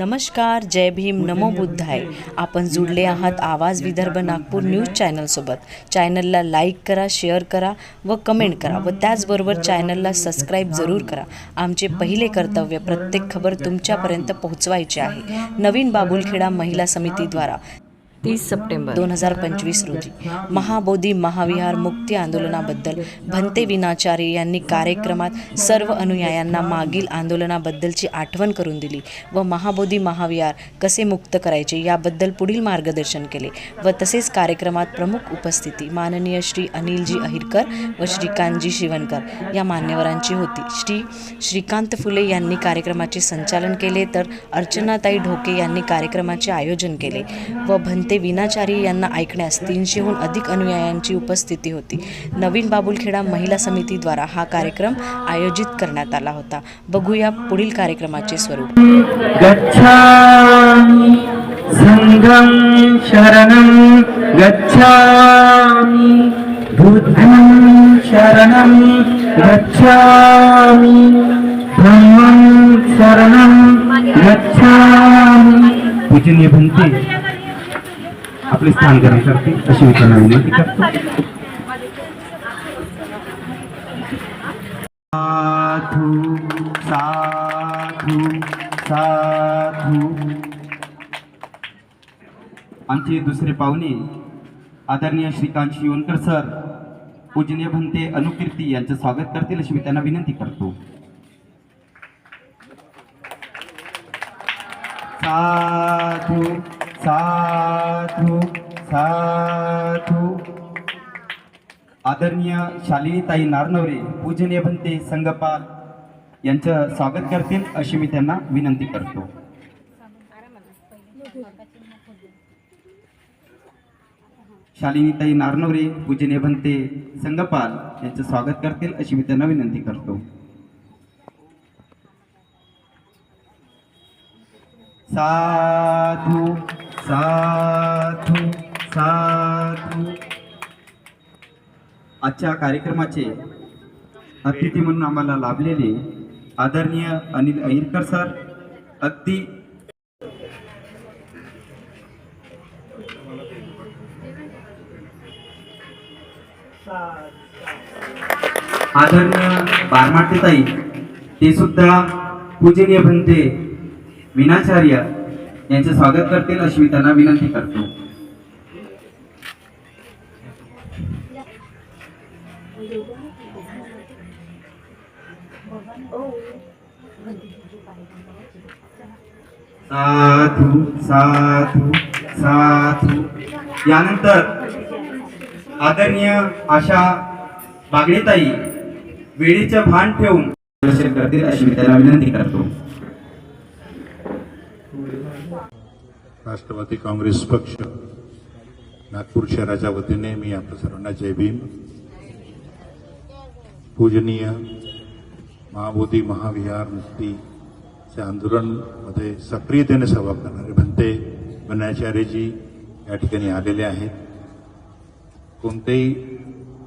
नमस्कार जय भीम नमो बुद्धाय. आपण जुडले आहात आवाज विदर्भ नागपूर न्यूज चॅनलसोबत. चॅनलला लाईक करा शेअर करा व कमेंट करा व त्याचबरोबर चॅनलला सबस्क्राईब जरूर करा. आमचे पहिले कर्तव्य प्रत्येक खबर तुमच्यापर्यंत पोहोचवायची आहे. नवीन बाबुलखेडा महिला समितीद्वारा. तीस सप्टेंबर. दोन हजार पंचवीस रोजी महाबोधी महाविहार मुक्ती आंदोलनाबद्दल भंते विनाचार्य यांनी कार्यक्रमात सर्व अनुयायांना मागील आंदोलनाबद्दलची आठवण करून दिली व महाबोधी महाविहार कसे मुक्त करायचे याबद्दल पुढील मार्गदर्शन केले व तसेच कार्यक्रमात प्रमुख उपस्थिती माननीय श्री अनिलजी अहिरकर व श्रीकांतजी शिवणकर या मान्यवरांची होती. श्री श्रीकांत फुले यांनी कार्यक्रमाचे संचालन केले तर अर्चनाताई ढोके यांनी कार्यक्रमाचे आयोजन केले व भंते विनाचारी यांना ऐकण्यास तीनशेहून अधिक अनुयायांची उपस्थिती होती. नवीन बाबुलखेडा महिला समितीद्वारा हा कार्यक्रम आयोजित करण्यात आला होता. बघूया पुढील कार्यक्रमाचे स्वरूप. शरणं गच्छामि बुद्धं शरणं गच्छामि शरणं गच्छामि। पूजनीय भंते आपले स्थान ग्रहण करते अशी मी त्यांना विनंती करतो साधू साधू साधू. आमचे दुसरे पाहुणे आदरणीय श्रीकांत शिवणकर सर पूजनीय भंते अनुकीर्ती यांचं स्वागत करतील अशी मी त्यांना विनंती करतो. साधू साधू साधू। आदरणीय शालिनीताई नारनवरे पूजनीय भंते संगपाल यांचं स्वागत करतील अशी मी त्यांना विनंती करतो. शालिनीताई नारनवरे पूजनीय भंते संगपाल यांचं स्वागत करतील अशी मी त्यांना विनंती करतो. साधू साधू साधू. आजच्या कार्यक्रमाचे अतिथी म्हणून आम्हाला लाभलेले आदरणीय अनिल अहिरकर सर अगदी आदरणीय बारमाटेताई ते सुद्धा पूजनीय भंते विनाचार्य यांचे स्वागत करतील अशी मी त्यांना विनंती करतो. साधू साधू साधू. यानंतर आदरणीय आशा बागडेताई वेळेचं भान ठेवून दर्शन करतील अशी मी त्यांना विनंती करतो. राष्ट्रवादी काँग्रेस पक्ष नागपूर शहराच्या वतीने मी आपल्या सर्वांना जय भीम. पूजनीय महाबोधी महाविहार मुक्तीच्या आंदोलनमध्ये सक्रियतेने सहभाग करणारे भंते बनाचार्यजी या ठिकाणी आलेले आहेत. कोणतेही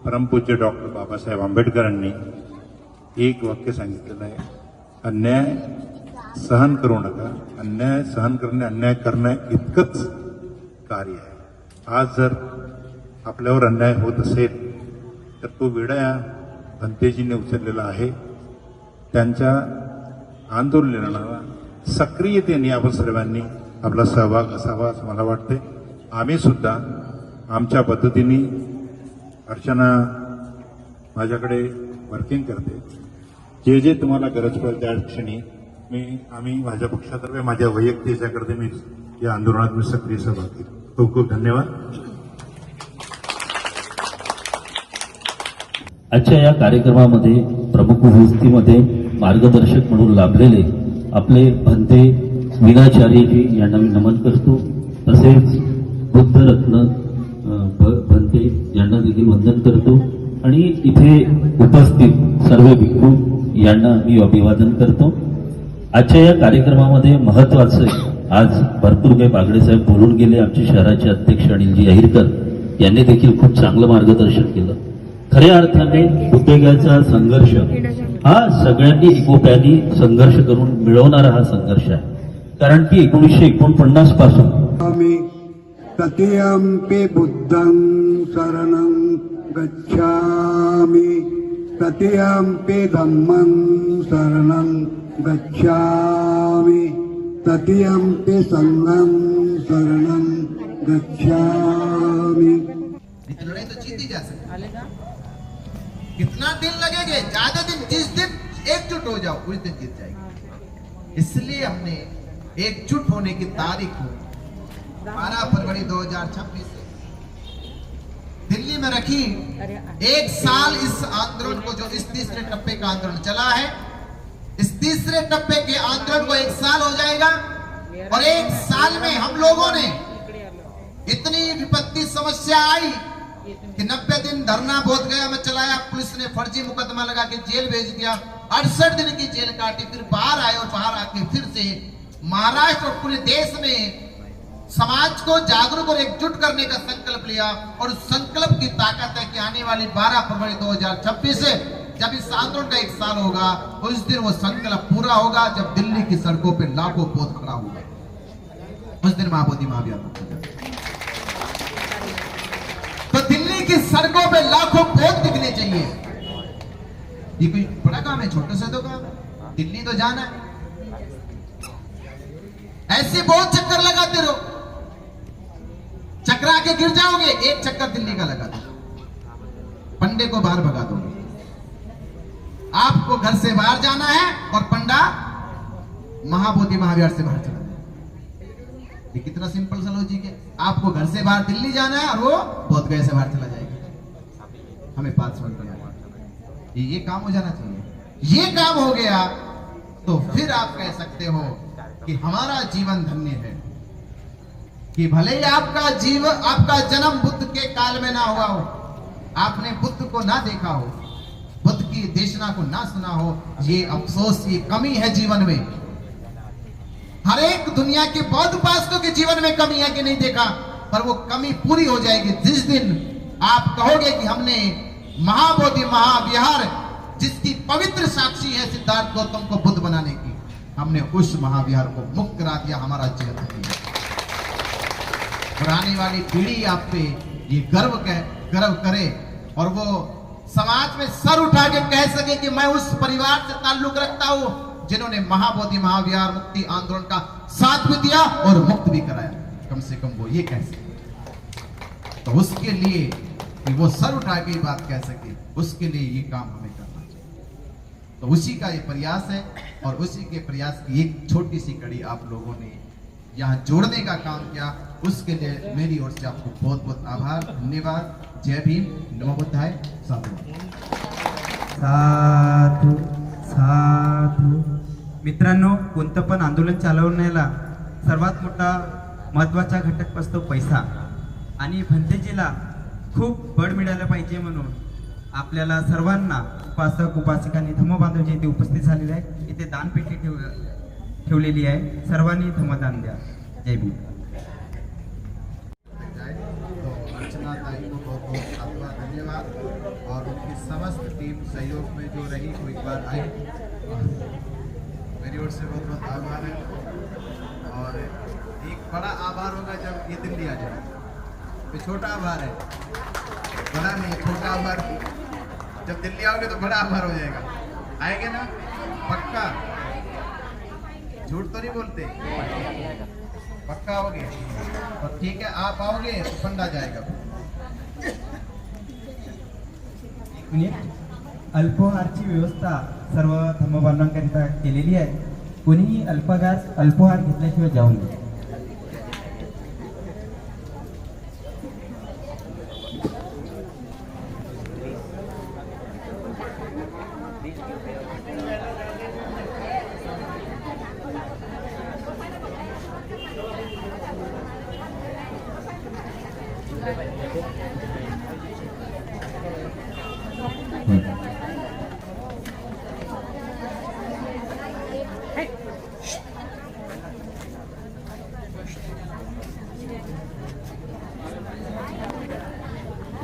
परमपूज्य डॉक्टर बाबासाहेब आंबेडकरांनी एक वाक्य सांगितलेलं आहे. अन्याय सहन करू नका. अन्याय सहन करणे अन्याय करणे इतकंच कार्य आहे. आज जर आपल्यावर अन्याय होत असेल तर तो विडा या भंतेजीने उचललेला आहे. त्यांच्या आंदोलनाला सक्रियतेने आपण सर्वांनी आपला सहभाग असावा असं मला वाटते आम्ही सुद्धा आमच्या पद्धतीने अर्चना माझ्याकडे वर्किंग करते. जे जे तुम्हाला गरज पडेल त्या क्षणी मी आम्ही माझ्या पक्षातर्फे माझ्या वैयक्तिक याच्याकरता मी या आंदोलनात मी सक्रिय सहभाग घेतो खूप खूप धन्यवाद. आजच्या या कार्यक्रमामध्ये प्रमुख उपस्थितीमध्ये मार्गदर्शक म्हणून लाभलेले आपले भंते विनाचार्यजी यांना मी नमन करतो. तसेच बुद्धरत्न भ- भंते यांना देखील वंदन करतो. आणि इथे उपस्थित सर्व भिक्खू यांना मी अभिवादन करतो. आजच्या या कार्यक्रमामध्ये महत्वाचं आहे आज भरपूर काही बागडे साहेब बोलून गेले आमचे शहराचे अध्यक्ष अनिलजी अहिरकर यांनी देखील खूप चांगलं मार्गदर्शन केलं. खऱ्या अर्थाने उद्योगाचा संघर्ष हा सगळ्यांनी एकोप्याने संघर्ष करून मिळवणारा हा संघर्ष आहे. कारण की एकोणीसशे एकोणपन्नासपासून गच्छामि तृतीयम्पि बुद्धं शरणं गच्छामि. तृतीयम्पि धम्मं शरणं गच्छामि। तृतीयम्पि सङ्गं शरणं गच्छामि। लड़ाई तो जीती जा सकती कितना दिन लगेंगे? ज़्यादा दिन, जिस दिन एकजुट हो जाओ, उस दिन जीत जाएगी। इसलिए हमने एकजुट होने की तारीख को बारह फरवरी 2026 से दिल्ली में रखी। एक साल इस आंदोलन को जो इस तीसरे टप्पे का आंदोलन चला है इस तीसरे टप्पे के आंदोलन को एक साल हो जाएगा और एक साल में हम लोगों ने इतनी विपत्ति समस्या आई कि नब्बे दिन धरना बोध गया में चलाया पुलिस ने फर्जी मुकदमा लगा के जेल भेज दिया अड़सठ दिन की जेल काटी फिर बाहर आए और बाहर आके फिर से महाराष्ट्र और पूरे देश में समाज को जागरूक और एकजुट करने का संकल्प लिया और उस संकल्प की ताकत है कि आने वाली 12 फरवरी 2026 से जब इस आंदोलन का एक साल होगा उस दिन वो संकल्प पूरा होगा जब दिल्ली की सड़कों पर लाखों पोत खड़ा होगा उस दिन महाबोधि जाएगा। तो दिल्ली की सड़कों पर लाखों पोत दिखने चाहिए। ये कोई बड़ा काम है, छोटे से तो काम दिल्ली तो जाना है। ऐसे बहुत चक्कर लगाते रहो। चक्रा के गिर जाओगे, एक चक्कर दिल्ली का लगा दो। पंडे को बाहर भगा दोगे। आपको घर से बाहर जाना है और पंडा महाबोधि महाविहार से बाहर चला ये कितना सिंपल सा लॉजिक है। आपको घर से बाहर दिल्ली जाना है और वो बोध गए से बाहर चला जाएगा। हमें पाँच मिनट करना ये ये काम हो जाना चाहिए। ये काम हो गया तो फिर आप कह सकते हो कि हमारा जीवन धन्य है। कि भले ही आपका जीव, आपका जन्म बुद्ध के काल में ना हुआ हो, आपने बुद्ध को ना देखा हो, बुद्ध की देशना को ना सुना हो, ये अफसोस, ये कमी है जीवन में। हर एक दुनिया के बौद्ध उपासकों के जीवन में कमी है कि नहीं देखा, पर वो कमी पूरी हो जाएगी। जिस दिन आप कहोगे कि हमने महाबोधि, महाविहार, जिसकी पवित्र साक्षी है सिद्धार्थ गौतम को बुद्ध बनाने की, हमने उस महाविहार को मुक्त करा दिया, हमारा है और आने वाली पीढ़ी आप पे ये गर्व कह गर्व करे और वो समाज में सर उठा के कह सके कि मैं उस परिवार से ताल्लुक रखता हूँ जिन्होंने महाबोधि महाविहार मुक्ति आंदोलन का साथ भी दिया और मुक्त भी कराया। कम से कम वो ये कह सके। तो उसके लिए कि वो सर उठा के बात कह सके, उसके लिए ये काम हमें करना चाहिए। तो उसी का ये प्रयास है और उसी के प्रयास की एक छोटी सी कड़ी आप लोगों ने यहाँ जोड़ने का काम किया। उसके लिए मेरी ओर से आपको बहुत बहुत आभार धन्यवाद। जय भीम नमो बुद्धाय साधु। साधू साधू। मित्रांनो कोणतं पण आंदोलन चालवण्याला सर्वात मोठा महत्त्वाचा घटक असतो पैसा. आणि भंतेजीला खूप बळ मिळालं पाहिजे म्हणून आपल्याला सर्वांना उपासक उपासिकांनी धम्मबांधव जे इथे उपस्थित झालेले आहे इथे दानपेटी ठेव ठेवलेली आहे. सर्वांनी धम्मदान द्या. जय भीम. समस्त टीम सहयोग में जो रही वो एक बार आई। मेरी ओर से बहुत बहुत आभार है। और एक बड़ा आभार होगा जब ये दिल्ली आ जाए। ये छोटा आभार है। बड़ा नहीं, छोटा आभार। जब दिल्ली आओगे तो बड़ा आभार हो जाएगा। आएँगे ना? पक्का? झूठ तो नहीं बोलते? पक्का आओगे तो ठीक है, आप आओगे तो फंडा जाएगा। म्हणजे अल्पोहारची व्यवस्था सर्व धर्मबांधवांकरिता केलेली आहे. कोणीही अल्पहार अल्पोहार घेतल्याशिवाय जाऊ नये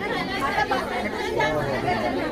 来来来来来来来